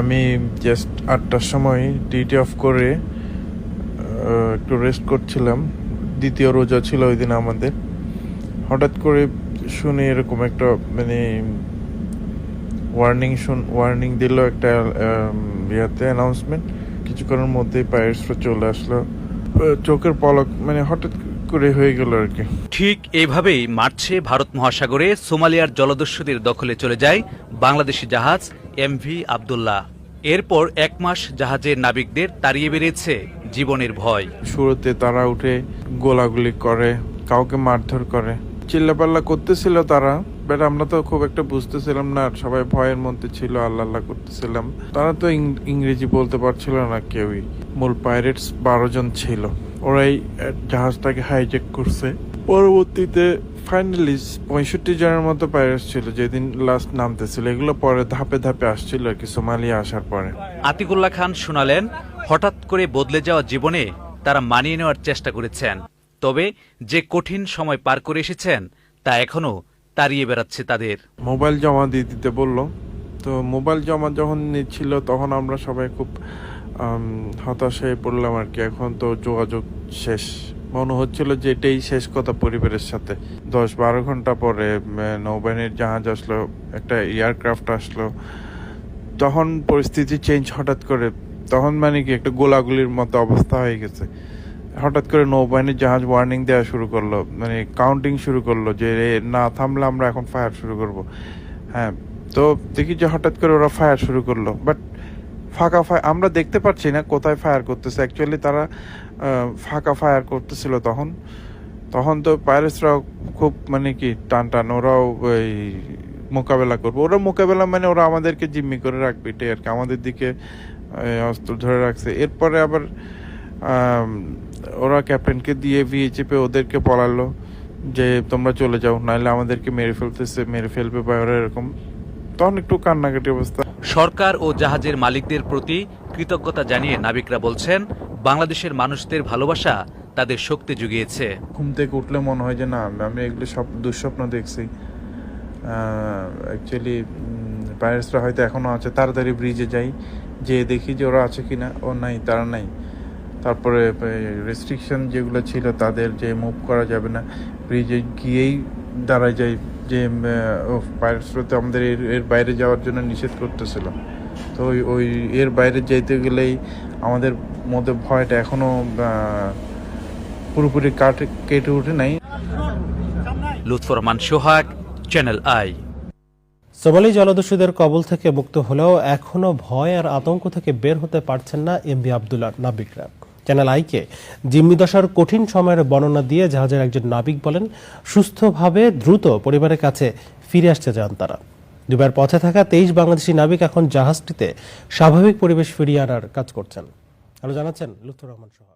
আমি জাস্ট আটটার সময় ডিউটি অফ করে একটু রেস্ট করছিলাম। দ্বিতীয় রোজা ছিল ওই দিন আমাদের। হঠাৎ করে শুনে এরকম একটা মানে ওয়ার্নিং শুন ওয়ার্নিং দিল একটা ইয়াতে অ্যানাউন্সমেন্ট কিছুক্ষণের মধ্যেই পাইরেটসরা চলে আসলো। চোখের পলক মানে হঠাৎ করে হয়ে গেল আর কি। ঠিক এইভাবেই মার্চে ভারত মহাসাগরে সোমালিয়ার জলদস্যুদের দখলে চলে যায় বাংলাদেশি জাহাজ এমভি আবদুল্লাহ। এরপর এক মাস জাহাজের নাবিকদের তাড়িয়ে বেরিয়েছে জীবনের ভয়। শুরুতে তারা উঠে গোলাগুলি করে, কাউকে মারধর করে। চিল্লাপাল্লা করতেছিল তারা বাট আমরা তো খুব একটা বুঝতেছিলাম না, সবাই ভয়ের মধ্যে ছিল, আল্লাহ আল্লাহ করতেছিলাম। তারা তো ইংরেজি বলতে পারছিল না কেউই। মূল পাইরেটস বারো জন ছিল। ওরাই জাহাজটাকে হাইজ্যাক করছে। পরবর্তীতে ফাইনালি পঁয়ষট্টি জনের মতো পাইরেটস ছিল যেদিন লাস্ট নামতেছিল। এগুলো পরে ধাপে ধাপে আসছিল আর কি সোমালিয়া আসার পরে। আতিকুল্লাহ খান শোনালেন হঠাৎ করে বদলে যাওয়া জীবনে তারা মানিয়ে নেওয়ার চেষ্টা করেছেন। তবে যে কঠিন সময় পার করে এসেছেন তা এখনও তাড়িয়ে বেড়াচ্ছে তাদের। মোবাইল জমা দিয়ে দিতে বলল। তো মোবাইল জমা যখন নিচ্ছিল তখন আমরা সবাই খুব হতাশ হয়ে পড়লাম আর কি। এখন তো যোগাযোগ শেষ। মনে হচ্ছিল যে এটাই শেষ কথা পরিবারের সাথে। দশ বারো ঘণ্টা পরে নৌবাহিনীর জাহাজ আসলো, একটা এয়ারক্রাফট আসলো। তখন পরিস্থিতি চেঞ্জ হঠাৎ করে, তখন মানে কি একটা গোলাগুলির মতো অবস্থা হয়ে গেছে। হঠাৎ করে নৌবাহিনীর জাহাজ ওয়ার্নিং দেওয়া শুরু করল মানে কাউন্টিং শুরু করল যে না থামলে আমরা এখন ফায়ার শুরু করব। হ্যাঁ তো দেখি যে হঠাৎ করে ওরা ফায়ার শুরু করল। বাট ফাঁকা ফায়ার আমরা দেখতে পাচ্ছি না কোথায় ফায়ার করতেছে। অ্যাকচুয়ালি তারা ফাঁকা ফায়ার করতেছিল তখন। তখন তো পাইরেটসরাও খুব মানে কি টান টান ওরাও ওই মোকাবেলা করব। ওরা মোকাবেলা মানে ওরা আমাদেরকে জিম্মি করে রাখবে, এটাই আর কি। আমাদের দিকে অস্ত্র ধরে রাখছে। এরপরে আবার ওরা ক্যাপ্টেনকে দিয়ে ভিএইচএপে ওদেরকে বলালো যে তোমরা চলে যাও, নাহলে আমাদেরকে মেরে ফেলতেছে, মেরে ফেলবে বা ওরা এরকম। তখন একটু কান্নাকাটি অবস্থা। সরকার ও জাহাজের মালিকদের প্রতি কৃতজ্ঞতা জানিয়ে নাবিকরা বলছেন বাংলাদেশের মানুষদের ভালোবাসা তাদের শক্তি জুগিয়েছে। ঘুম থেকে উঠলে মনে হয় যে না আমি এগুলো সব দুঃস্বপ্ন দেখছি। অ্যাকচুয়ালি পাইরেটসরা হয়তো এখনও আছে তাড়াতাড়ি ব্রিজে যাই যে দেখি যে ওরা আছে কিনা ও নাই তারা নাই। তারপরে রেস্ট্রিকশন যেগুলো ছিল তাদের যে মুভ করা যাবে না ব্রিজে গিয়েই দাঁড়ায় যায় যে পাইরেটসরা তো আমাদের এর এর বাইরে যাওয়ার জন্য নিষেধ করতেছিল তো ওই ওই এর বাইরে যেতে গেলেই আমাদের মধ্যে ভয়টা এখনও পুরোপুরি কাটে কেটে উঠে নাই। Lutfor Rahman Sohag channel I Somali জলদস্যুদের কবল থেকে মুক্ত হলেও এখনও ভয় আর আতঙ্ক থেকে বের হতে পারছেন না এমবি আবদুল্লাহ নাবিকরা। চ্যানেল আইকে, জিম্মি দশার কঠিন সময়ের বর্ণনা দিয়ে জাহাজের একজন নাবিক বলেন, সুস্থভাবে দ্রুত পরিবারের কাছে ফিরে আসতে চান তারা। দুবার পথে থাকা তেইশ বাংলাদেশি নাবিক এখন জাহাজটিতে স্বাভাবিক পরিবেশ ফিরিয়ে আনার কাজ করছেন। আরও জানাচ্ছেন লুত্ফুর রহমান সোহাগ